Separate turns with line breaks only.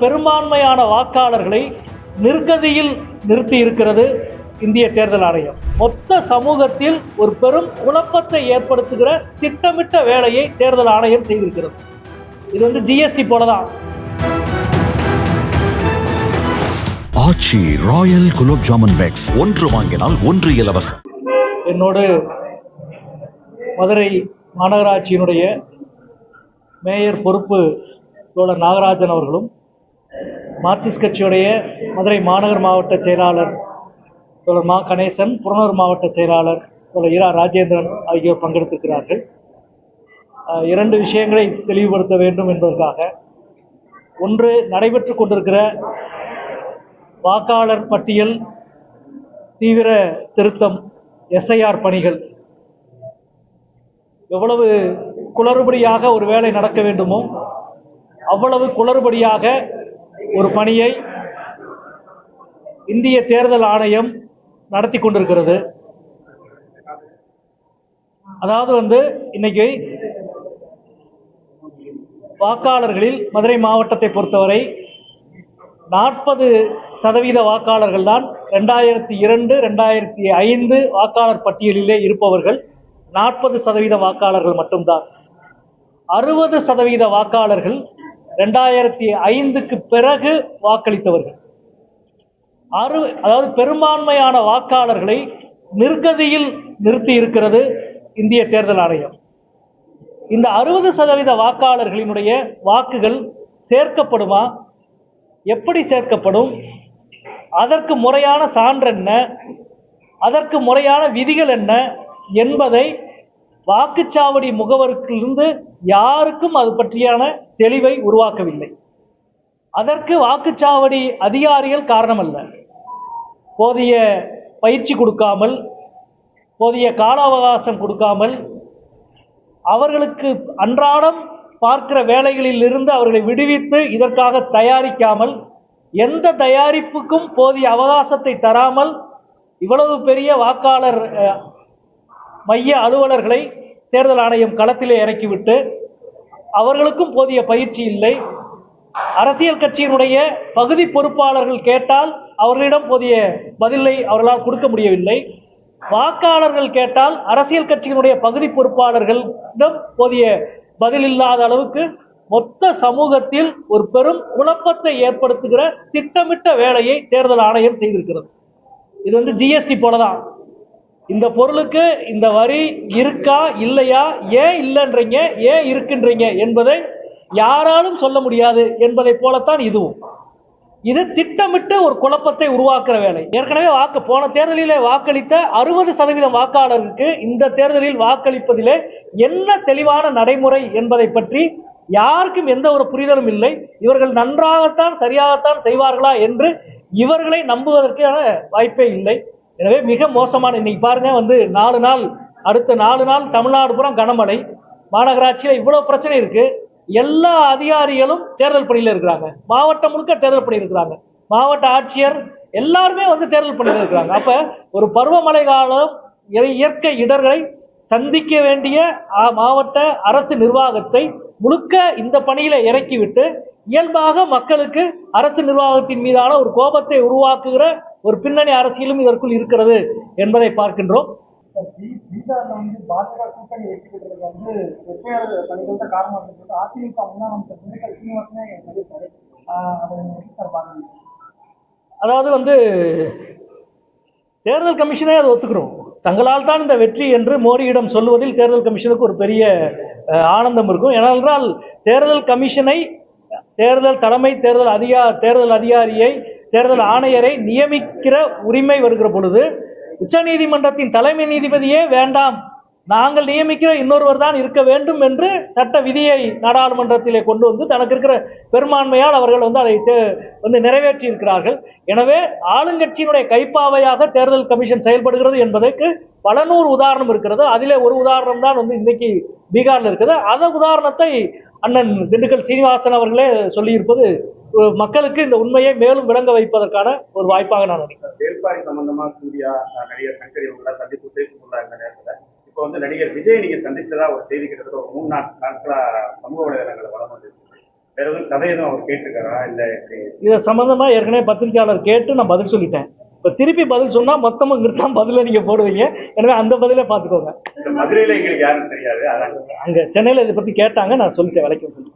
பெரும்பான்மையான வாக்காளர்களை நிர்கதியில் நிறுத்தி இருக்கிறது இந்திய தேர்தல் ஆணையம். மொத்த சமூகத்தில் ஒரு பெரும் குழப்பத்தை ஏற்படுத்துகிற திட்டமிட்ட வேலையை தேர்தல் ஆணையம் செய்திருக்கிறது. இது வந்து ஜிஎஸ்டி போலதான்.
Aachi royal gulab jamun packs. ஒன்று வாங்கினால் ஒன்று இலவசம்.
என்னோடு மதுரை மாநகராட்சியினுடைய மேயர் பொறுப்பு தோழர் நாகராஜன் அவர்களும் மார்க்சிஸ்ட் கட்சியுடைய மதுரை மாநகர் மாவட்ட செயலாளர் தோழர் மா. கணேசன் புறநூர் மாவட்ட செயலாளர் தோழர் இரா. ராஜேந்திரன் ஆகியோர் பங்கெடுத்திருக்கிறார்கள். இரண்டு விஷயங்களை தெளிவுபடுத்த வேண்டும் என்பதற்காக. ஒன்று நடைபெற்று கொண்டிருக்கிற வாக்காளர் பட்டியல் தீவிர திருத்தம் எஸ்ஐஆர் பணிகள். எவ்வளவு குளறுபடியாக ஒரு வேலை நடக்க வேண்டுமோ அவ்வளவு குளறுபடியாக ஒரு பணியை இந்திய தேர்தல் ஆணையம் நடத்தி கொண்டிருக்கிறது. அதாவது வந்து இன்னைக்கு வாக்காளர்களில் மதுரை மாவட்டத்தை பொறுத்தவரை நாற்பது சதவீத வாக்காளர்கள் தான் ரெண்டாயிரத்தி இரண்டு ரெண்டாயிரத்தி ஐந்து வாக்காளர் பட்டியலிலே இருப்பவர்கள் நாற்பது சதவீத வாக்காளர்கள் மட்டும்தான். அறுபது சதவீத வாக்காளர்கள் ரெண்டாயிரத்தி ஐந்துக்கு பிறகு வாக்களித்தவர்கள். அறு அதாவது பெரும்பான்மையான வாக்காளர்களை நிர்கதியில் நிறுத்தி இருக்கிறது இந்திய தேர்தல் ஆணையம். இந்த அறுபது சதவீத வாக்காளர்களினுடைய வாக்குகள் சேர்க்கப்படுமா? எப்படி சேர்க்கப்படும்? அதற்கு முறையான சான்று என்ன? அதற்கு முறையான விதிகள் என்ன? என்பதை வாக்குச்சாவடி முகவருக்கிலிருந்து யாருக்கும் அது பற்றியான தெளிவை உருவாக்கவில்லை. அதற்கு வாக்குச்சாவடி அதிகாரிகள் காரணமல்ல. போதிய பயிற்சி கொடுக்காமல் போதிய கால அவகாசம் கொடுக்காமல் அவர்களுக்கு அன்றாடம் பார்க்கிற வேலைகளில் இருந்து அவர்களை விடுவித்து இதற்காக தயாரிக்காமல் எந்த தயாரிப்புக்கும் போதிய அவகாசத்தை தராமல் இவ்வளவு பெரிய வாக்காளர் மைய அலுவலர்களை தேர்தல் ஆணையம் களத்திலே இறக்கிவிட்டு அவர்களுக்கும் போதிய பயிற்சி இல்லை. அரசியல் கட்சியினுடைய பகுதி பொறுப்பாளர்கள் கேட்டால் அவர்களிடம் போதிய பதிலை அவர்களால் கொடுக்க முடியவில்லை. வாக்காளர்கள் கேட்டால் அரசியல் கட்சியினுடைய பகுதி பொறுப்பாளர்களிடம் போதிய பதில் இல்லாத அளவுக்கு மொத்த சமூகத்தில் ஒரு பெரும் குழப்பத்தை ஏற்படுத்துகிற திட்டமிட்ட வேலையை தேர்தல் ஆணையம் செய்திருக்கிறது. இது வந்து ஜிஎஸ்டி போலதான். இந்த பொருளுக்கு இந்த வரி இருக்கா இல்லையா ஏன் இல்லைன்றீங்க ஏன் இருக்குன்றீங்க என்பதை யாராலும் சொல்ல முடியாது என்பதை போலத்தான் இதுவும். இது திட்டமிட்டு ஒரு குழப்பத்தை உருவாக்குற வேலை. ஏற்கனவே வாக்கு போன தேர்தலிலே வாக்களித்த அறுபது சதவீதம் வாக்காளருக்கு இந்த தேர்தலில் வாக்களிப்பதிலே என்ன தெளிவான நடைமுறை என்பதை பற்றி யாருக்கும் எந்த ஒரு புரிதலும் இல்லை. இவர்கள் நன்றாகத்தான் சரியாகத்தான் செய்வார்களா என்று இவர்களை நம்புவதற்கான வாய்ப்பே இல்லை. எனவே மிக மோசமான இன்னைக்கு பாருங்க வந்து நாலு நாள் அடுத்த நாலு நாள் தமிழ்நாடு பூரா கனமழை. மாநகராட்சியில் இவ்வளோ பிரச்சனை இருக்கு. எல்லா அதிகாரிகளும் தேர்தல் பணியில் இருக்கிறாங்க. மாவட்டம் முழுக்க தேர்தல் பணி இருக்கிறாங்க மாவட்ட ஆட்சியர் எல்லாருமே வந்து தேர்தல் பணியில் இருக்கிறாங்க. அப்ப ஒரு பருவமழை காலம் இயற்கை இடர்களை சந்திக்க வேண்டிய மாவட்ட அரசு நிர்வாகத்தை முழுக்க இந்த பணியில இறக்கிவிட்டு இயல்பாக மக்களுக்கு அரசு நிர்வாகத்தின் மீதான ஒரு கோபத்தை உருவாக்குகிற ஒரு பின்னணி அரசியலும் இதற்குள் இருக்கிறது என்பதை பார்க்கின்றோம். அதாவது வந்து தேர்தல் கமிஷனே அதை ஒத்துக்கிறோம். தங்களால் தான் இந்த வெற்றி என்று மோடியிடம் சொல்லுவதில் தேர்தல் கமிஷனுக்கு ஒரு பெரிய ஆனந்தம் இருக்கும். ஏனென்றால் தேர்தல் கமிஷனை தேர்தல் தலைமை தேர்தல் அதிகா தேர்தல் அதிகாரியை தேர்தல் ஆணையரை நியமிக்கிற உரிமை வருகிற பொழுது உச்சநீதிமன்றத்தின் தலைமை நீதிபதியே வேண்டாம். நாங்கள் நியமிக்கிற இன்னொருவர் தான் இருக்க வேண்டும் என்று சட்ட விதியை நாடாளுமன்றத்திலே கொண்டு வந்து தனக்கு இருக்கிற பெரும்பான்மையால் அவர்கள் வந்து அதை தே- வந்து நிறைவேற்றி இருக்கிறார்கள் எனவே ஆளுங்கட்சியினுடைய கைப்பாவையாக தேர்தல் கமிஷன் செயல்படுகிறது என்பதற்கு பல நூறு உதாரணம் இருக்கிறது. அதிலே ஒரு உதாரணம் தான் வந்து இன்னைக்கு பீகாரில் இருக்குது. அந்த உதாரணத்தை அண்ணன் திண்டுக்கல் சீனிவாசன் அவர்களே சொல்லியிருப்பது மக்களுக்கு இந்த உண்மையை மேலும் விளங்க வைப்பதற்கான ஒரு வாய்ப்பாக நான் நினைக்கிறேன்.
வேள்பாரி சம்பந்தமா சூர்யா நடிகர் சங்கர் இவங்கள சந்திப்பு இந்த நேரத்துல. இப்போ வந்து நடிகர் விஜய் நீங்க சந்திச்சதா ஒரு செய்தி கிட்டத்தட்ட ஒரு மூணு நாள் நாட்களா சமூக வலைதளங்களை வளம் வந்து வேற எதுவும் கதை எதுவும் அவர் கேட்டிருக்காரா? இல்ல
இதை சம்மந்தமாக ஏற்கனவே பத்திரிக்கையாளர் கேட்டு நான் பதில் சொல்லிட்டேன். இப்போ திருப்பி பதில் சொன்னால் மொத்தமாக இங்கிட்டு தான் பதிலை நீங்கள் போடுவீங்க. எனவே அந்த பதிலே பார்த்துக்கோங்க.
மதுரையில எங்களுக்கு யாரும் தெரியாது
அங்கே சென்னையில் இதை பற்றி கேட்டாங்க நான் சொல்லிட்டேன் விளக்கம் சொல்லிட்டேன்.